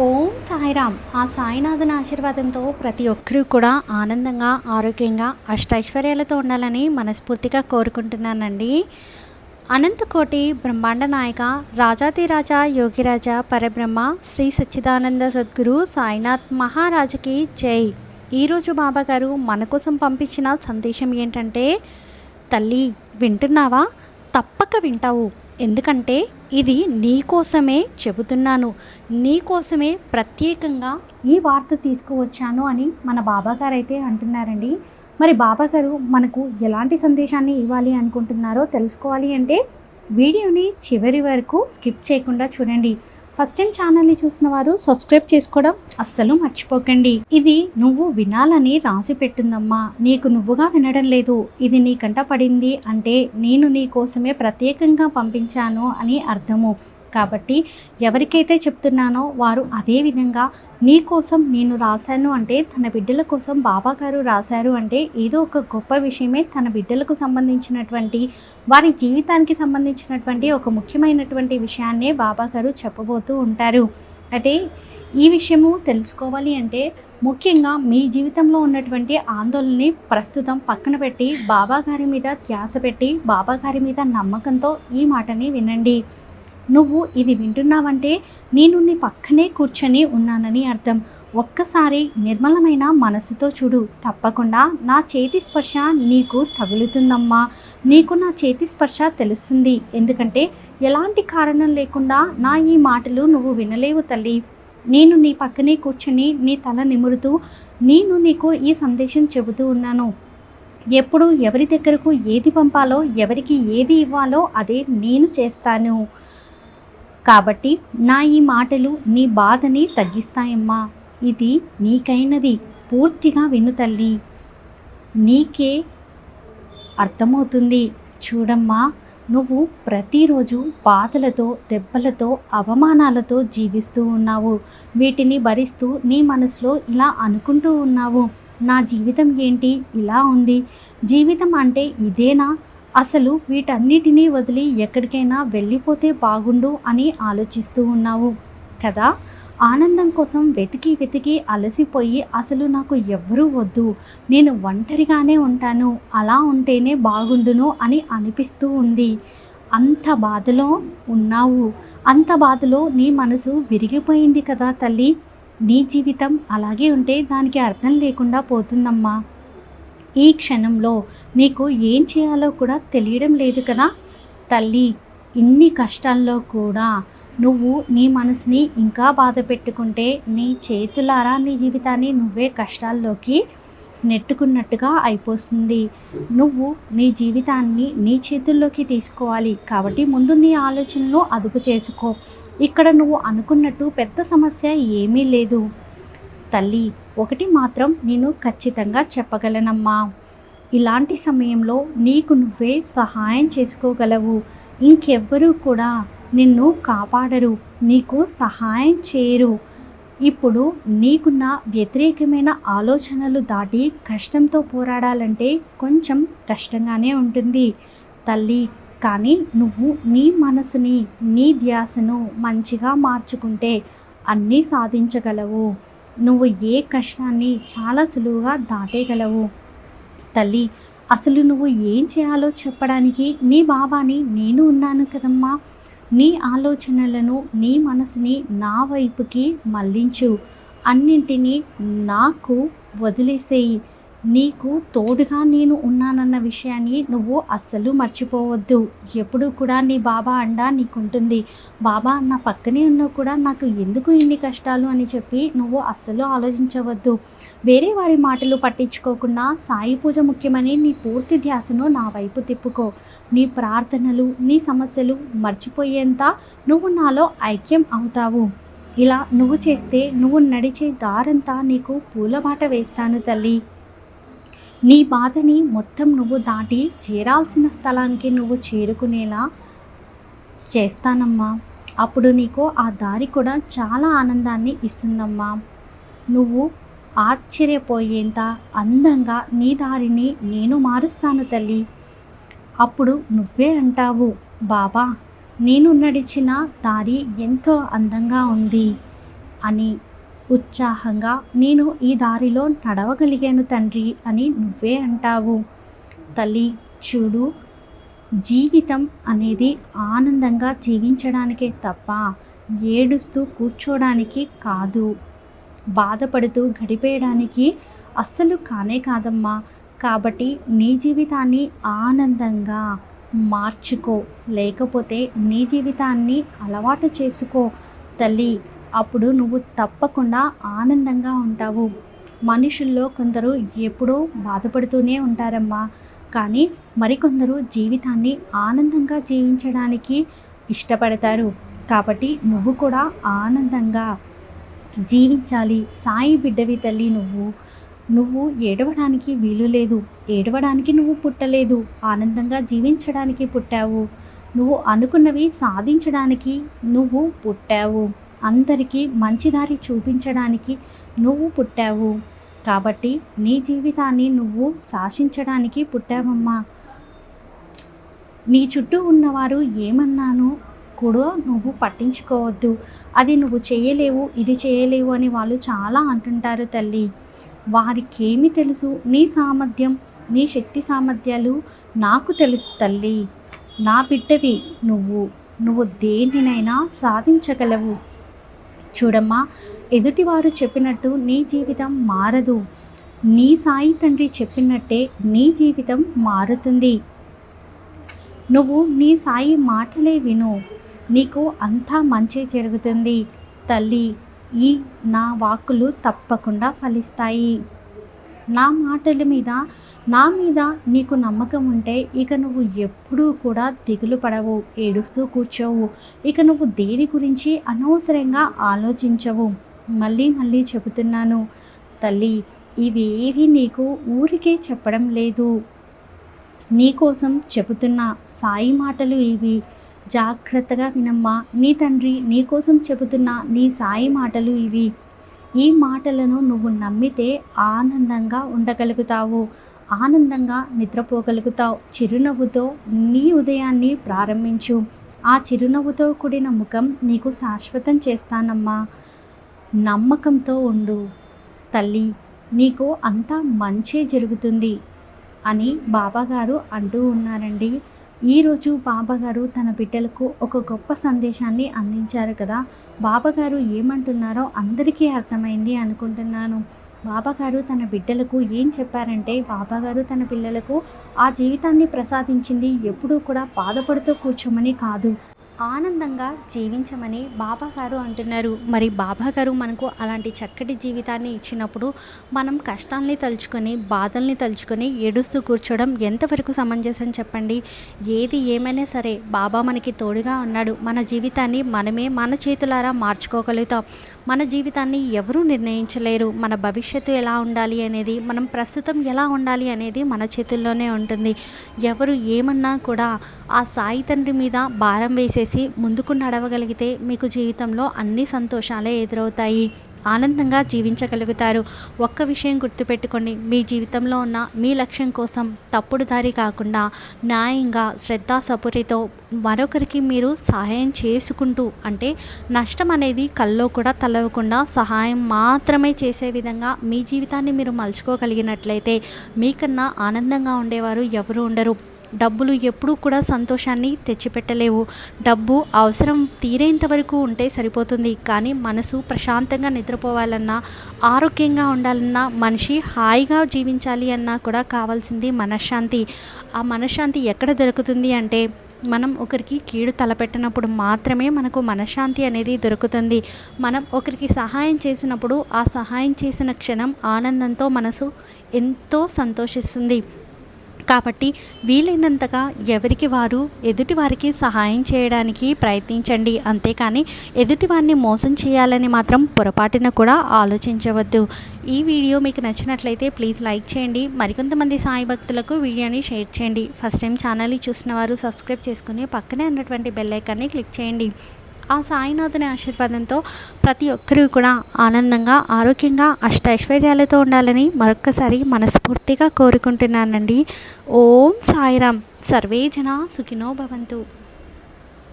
ఓం సాయిరామ్. ఆ సాయినాథుని ఆశీర్వాదంతో ప్రతి ఒక్కరూ కూడా ఆనందంగా ఆరోగ్యంగా అష్టైశ్వర్యాలతో ఉండాలని మనస్ఫూర్తిగా కోరుకుంటున్నానండి. అనంతకోటి బ్రహ్మాండ నాయక రాజాదిరాజా యోగిరాజ పరబ్రహ్మ శ్రీ సచ్చిదానంద సద్గురు సాయినాథ్ మహారాజుకి జై. ఈరోజు బాబా గారు మన కోసం పంపించిన సందేశం ఏంటంటే తల్లి వింటున్నావా? తప్పక వింటావు. ఎందుకంటే ఇది నీ కోసమే చెబుతున్నాను. నీ కోసమే ప్రత్యేకంగా ఈ వార్త తీసుకువచ్చాను అని మన బాబాగారు అయితే అంటున్నారండి. మరి బాబాగారు మనకు ఎలాంటి సందేశాన్ని ఇవ్వాలి అనుకుంటున్నారో తెలుసుకోవాలి అంటే వీడియోని చివరి వరకు స్కిప్ చేయకుండా చూడండి. ఫస్ట్ టైం ఛానల్ని చూసిన వారు సబ్స్క్రైబ్ చేసుకోవడం అస్సలు మర్చిపోకండి. ఇది నువ్వు వినాలని రాసి పెట్టిందమ్మా. నీకు నువ్వుగా వినడం లేదు. ఇది నీ కంట పడింది అంటే నేను నీ కోసమే ప్రత్యేకంగా పంపించాను అని అర్థము. కాబట్టి ఎవరికైతే చెప్తున్నానో వారు అదే విధంగా నీ కోసం నేను రాశాను అంటే తన బిడ్డల కోసం బాబా గారు రాశారు అంటే ఏదో ఒక గొప్ప విషయమే తన బిడ్డలకు సంబంధించినటువంటి వారి జీవితానికి సంబంధించినటువంటి ఒక ముఖ్యమైనటువంటి విషయాన్నే బాబా గారు చెప్పబోతూ ఉంటారు. అయితే ఈ విషయము తెలుసుకోవాలి అంటే ముఖ్యంగా మీ జీవితంలో ఉన్నటువంటి ఆందోళనని ప్రస్తుతం పక్కన పెట్టి బాబా గారి మీద ధ్యాస పెట్టి బాబా గారి మీద నమ్మకంతో ఈ మాటని వినండి. నువ్వు ఇది వింటున్నావంటే నేను నీ పక్కనే కూర్చొని ఉన్నానని అర్థం. ఒక్కసారి నిర్మలమైన మనసుతో చూడు. తప్పకుండా నా చేతి స్పర్శ నీకు తగులుతుందమ్మా. నీకు నా చేతి స్పర్శ తెలుస్తుంది. ఎందుకంటే ఎలాంటి కారణం లేకుండా నా ఈ మాటలు నువ్వు వినలేవు తల్లి. నేను నీ పక్కనే కూర్చొని నీ తల నిమురుతూ నేను నీకు ఈ సందేశం చెబుతూ ఉన్నాను. ఎప్పుడు ఎవరి దగ్గరకు ఏది పంపాలో ఎవరికి ఏది ఇవ్వాలో అదే నేను చేస్తాను. కాబట్టి నా ఈ మాటలు నీ బాధని తగ్గిస్తాయమ్మా. ఇది నీకైనది. పూర్తిగా విను తల్లి. నీకే అర్థమవుతుంది. చూడమ్మా నువ్వు ప్రతిరోజు బాధలతో దెబ్బలతో అవమానాలతో జీవిస్తూ ఉన్నావు. వీటిని భరిస్తూ నీ మనసులో ఇలా అనుకుంటూ ఉన్నావు. నా జీవితం ఏంటి? ఇలా ఉంది. జీవితం అంటే ఇదేనా? అసలు వీటన్నిటినీ వదిలి ఎక్కడికైనా వెళ్ళిపోతే బాగుండు అని ఆలోచిస్తూ ఉన్నావు కదా? ఆనందం కోసం వెతికి వెతికి అలసిపోయి అసలు నాకు ఎవ్వరూ వద్దు నేను ఒంటరిగానే ఉంటాను అలా ఉంటేనే బాగుండును అని అనిపిస్తూ ఉంది. అంత బాధలో ఉన్నావు. అంత బాధలో నీ మనసు విరిగిపోయింది కదా తల్లి. నీ జీవితం అలాగే ఉంటే దానికి అర్థం లేకుండా పోతుందమ్మా. ఈ క్షణంలో నీకు ఏం చేయాలో కూడా తెలియడం లేదు కదా? తల్లి ఇన్ని కష్టాల్లో కూడా నువ్వు నీ మనసుని ఇంకా బాధ పెట్టుకుంటే నీ చేతులారా నీ జీవితాన్ని నువ్వే కష్టాల్లోకి నెట్టుకున్నట్టుగా అయిపోతుంది నువ్వు నీ జీవితాన్ని నీ చేతుల్లోకి తీసుకోవాలి. కాబట్టి ముందు నీ ఆలోచనలు అదుపు చేసుకో. ఇక్కడ నువ్వు అనుకున్నట్టు పెద్ద సమస్య ఏమీ లేదు. తల్లి ఒకటి మాత్రం నేను ఖచ్చితంగా చెప్పగలనమ్మా. ఇలాంటి సమయంలో నీకు నువ్వే సహాయం చేసుకోగలవు. ఇంకెవ్వరూ కూడా నిన్ను కాపాడరు నీకు సహాయం చేయరు. ఇప్పుడు నీకున్న వ్యతిరేకమైన ఆలోచనలు దాటి కష్టంతో పోరాడాలంటే కొంచెం కష్టంగానే ఉంటుంది. తల్లి కానీ నువ్వు నీ మనసుని నీ ధ్యాసను మంచిగా మార్చుకుంటే అన్నీ సాధించగలవు. నువ్వు ఏ కష్టాన్ని చాలా సులువుగా దాటేయగలవు. తల్లి అసలు నువ్వు ఏం చేయాలో చెప్పడానికి నీ బాబాని నేను ఉన్నాను కదమ్మా. నీ ఆలోచనలను నీ మనసుని నా వైపుకి మళ్ళించు. అన్నింటినీ నాకు వదిలేసేయి. నీకు తోడుగా నేను ఉన్నానన్న విషయాన్ని నువ్వు అస్సలు మర్చిపోవద్దు. ఎప్పుడు కూడా నీ బాబా అండా నీకుంటుంది. బాబా నా పక్కనే ఉన్నా కూడా నాకు ఎందుకు ఇన్ని కష్టాలు అని చెప్పి నువ్వు అస్సలు ఆలోచించవద్దు. వేరే వారి మాటలు పట్టించుకోకుండా సాయి పూజ ముఖ్యమని నీ పూర్తి ధ్యాసను నా వైపు తిప్పుకో. నీ ప్రార్థనలు నీ సమస్యలు మర్చిపోయేంత నువ్వు నాలో ఐక్యం అవుతావు. ఇలా నువ్వు చేస్తే నువ్వు నడిచే దారంతా నీకు పూలబాట వేస్తాను తల్లి. నీ బాధని మొత్తం నువ్వు దాటి చేరాల్సిన స్థలానికి నువ్వు చేరుకునేలా చేస్తానమ్మా. అప్పుడు నీకు ఆ దారి కూడా చాలా ఆనందాన్ని ఇస్తుందమ్మా. నువ్వు ఆశ్చర్యపోయేంత అందంగా నీ దారిని నేను మారుస్తాను తల్లి. అప్పుడు నువ్వే అంటావు బాబా నేను నడిచిన దారి ఎంతో అందంగా ఉంది అని ఉత్సాహంగా నేను ఈ దారిలో నడవగలిగాను తండ్రి అని నువ్వే అంటావు. తల్లి చూడు జీవితం అనేది ఆనందంగా జీవించడానికే తప్ప ఏడుస్తూ కూర్చోడానికి కాదు. బాధపడుతూ గడిపేయడానికి అస్సలు కానే కాదమ్మా. కాబట్టి నీ జీవితాన్ని ఆనందంగా మార్చుకో. లేకపోతే నీ జీవితాన్ని అలవాటు చేసుకో. తల్లి అప్పుడు నువ్వు తప్పకుండా ఆనందంగా ఉంటావు. మనుషుల్లో కొందరు ఎప్పుడూ బాధపడుతూనే ఉంటారమ్మా. కానీ మరికొందరు జీవితాన్ని ఆనందంగా జీవించడానికి ఇష్టపడతారు. కాబట్టి నువ్వు కూడా ఆనందంగా జీవించాలి. సాయి బిడ్డవి తల్లి నువ్వు. నువ్వు ఏడవడానికి వీలు లేదు. ఏడవడానికి నువ్వు పుట్టలేదు. ఆనందంగా జీవించడానికి పుట్టావు. నువ్వు అనుకున్నవి సాధించడానికి నువ్వు పుట్టావు. అందరికీ మంచి దారి చూపించడానికి నువ్వు పుట్టావు. కాబట్టి నీ జీవితాన్ని నువ్వు శాసించడానికి పుట్టావమ్మా. నీ చుట్టూ ఉన్నవారు ఏమన్నాను కూడా నువ్వు పట్టించుకోవద్దు. అది నువ్వు చేయలేవు ఇది చేయలేవు అని వాళ్ళు చాలా అంటుంటారు తల్లి. వారికి ఏమి తెలుసు. నీ సామర్థ్యం నీ శక్తి సామర్థ్యాలు నాకు తెలుసు తల్లి. నా బిడ్డవి నువ్వు. నువ్వు దేనినైనా సాధించగలవు. చూడమ్మా ఎదుటివారు చెప్పినట్టు నీ జీవితం మారదు. నీ సాయి తండ్రి చెప్పినట్టే నీ జీవితం మారుతుంది. నువ్వు నీ సాయి మాటలే విను. నీకు అంతా మంచి జరుగుతుంది. తల్లి ఈ నా వాక్కులు తప్పకుండా ఫలిస్తాయి. నా మాటల మీద నా మీద నీకు నమ్మకం ఉంటే ఇక నువ్వు ఎప్పుడూ కూడా దిగులు పడవు ఏడుస్తూ కూర్చోవు. ఇక నువ్వు దేని గురించి అనవసరంగా ఆలోచించవు? మళ్ళీ మళ్ళీ చెబుతున్నాను. తల్లి ఇవేవి నీకు ఊరికే చెప్పడం లేదు. నీకోసం చెబుతున్న సాయి మాటలు ఇవి. జాగ్రత్తగా వినమ్మా. నీ తండ్రి నీకోసం చెబుతున్న నీ సాయి మాటలు ఇవి. ఈ మాటలను నువ్వు నమ్మితే ఆనందంగా ఉండగలుగుతావు. ఆనందంగా నిద్రపోగలుగుతావు. చిరునవ్వుతో నీ ఉదయాన్ని ప్రారంభించు. ఆ చిరునవ్వుతో కూడిన ముఖం నీకు శాశ్వతం చేస్తానమ్మా. నమ్మకంతో ఉండు. తల్లి నీకు అంతా మంచే జరుగుతుంది అని బాబాగారు అంటూ ఉన్నారండి. ఈరోజు బాబాగారు తన బిడ్డలకు ఒక గొప్ప సందేశాన్ని అందించారు కదా. బాబాగారు ఏమంటున్నారో అందరికీ అర్థమైంది అనుకుంటున్నాను. బాబాగారు తన బిడ్డలకు ఏం చెప్పారంటే బాబాగారు తన పిల్లలకు ఆ జీవితాన్ని ప్రసాదించింది ఎప్పుడూ కూడా బాధపడుతూ కూర్చోమని కాదు. ఆనందంగా జీవించమని బాబా గారు అంటున్నారు. మరి బాబాగారు మనకు అలాంటి చక్కటి జీవితాన్ని ఇచ్చినప్పుడు మనం కష్టాలని తలుచుకొని బాధల్ని తలుచుకొని ఏడుస్తూ కూర్చోవడం ఎంతవరకు సమంజసం చెప్పండి? ఏది ఏమైనా సరే బాబా మనకి తోడుగా ఉన్నాడు. మన జీవితాన్ని మనమే మన చేతులారా మార్చుకోగలుగుతాం. మన జీవితాన్ని ఎవరూ నిర్ణయించలేరు. మన భవిష్యత్తు ఎలా ఉండాలి అనేది మనం ప్రస్తుతం ఎలా ఉండాలి అనేది మన చేతుల్లోనే ఉంటుంది. ఎవరు ఏమన్నా కూడా ఆ సాయి తండ్రి మీద భారం వేసే చేసి ముందుకు నడవగలిగితే మీకు జీవితంలో అన్ని సంతోషాలే ఎదురవుతాయి. ఆనందంగా జీవించగలుగుతారు. ఒక్క విషయం గుర్తుపెట్టుకోండి. మీ జీవితంలో ఉన్న మీ లక్ష్యం కోసం తప్పుడు దారి కాకుండా న్యాయంగా శ్రద్ధాసపురితో మరొకరికి మీరు సహాయం చేసుకుంటూ అంటే నష్టం అనేది కల్లో కూడా తలవకుండా సహాయం మాత్రమే చేసే విధంగా మీ జీవితాన్ని మీరు మలుచుకోగలిగినట్లయితే మీకన్నా ఆనందంగా ఉండేవారు ఎవరు ఉండరు. డబ్బులు ఎప్పుడూ కూడా సంతోషాన్ని తెచ్చిపెట్టలేవు. డబ్బు అవసరం తీరేంత వరకు ఉంటే సరిపోతుంది. కానీ మనసు ప్రశాంతంగా నిద్రపోవాలన్నా ఆరోగ్యంగా ఉండాలన్నా మనిషి హాయిగా జీవించాలి అన్నా కూడా కావాల్సింది మనశ్శాంతి. ఆ మనశ్శాంతి ఎక్కడ దొరుకుతుంది అంటే మనం ఒకరికి కీడు తలపెట్టినప్పుడు మాత్రమే మనకు మనశ్శాంతి అనేది దొరుకుతుంది. మనం ఒకరికి సహాయం చేసినప్పుడు ఆ సహాయం చేసిన క్షణం ఆనందంతో మనసు ఎంతో సంతోషిస్తుంది. కాబట్టి వీలైనంతగా ఎవరికి వారు ఎదుటివారికి సహాయం చేయడానికి ప్రయత్నించండి. అంతేకాని ఎదుటివారిని మోసం చేయాలని మాత్రం పొరపాటున కూడా ఆలోచించవద్దు. ఈ వీడియో మీకు నచ్చినట్లయితే ప్లీజ్ లైక్ చేయండి. మరికొంతమంది సాయి భక్తులకు వీడియోని షేర్ చేయండి. ఫస్ట్ టైం ఛానల్ని చూసిన వారు సబ్స్క్రైబ్ చేసుకుని పక్కనే ఉన్నటువంటి బెల్ ఐకాన్ని క్లిక్ చేయండి. ఆ సాయినాథుని ఆశీర్వాదంతో ప్రతి ఒక్కరూ కూడా ఆనందంగా ఆరోగ్యంగా అష్ట ఐశ్వర్యాలతో ఉండాలని మరొక్కసారి మనస్ఫూర్తిగా కోరుకుంటున్నానండి. ఓం సాయిరామ్. సర్వే జన సుఖినో భవంతు.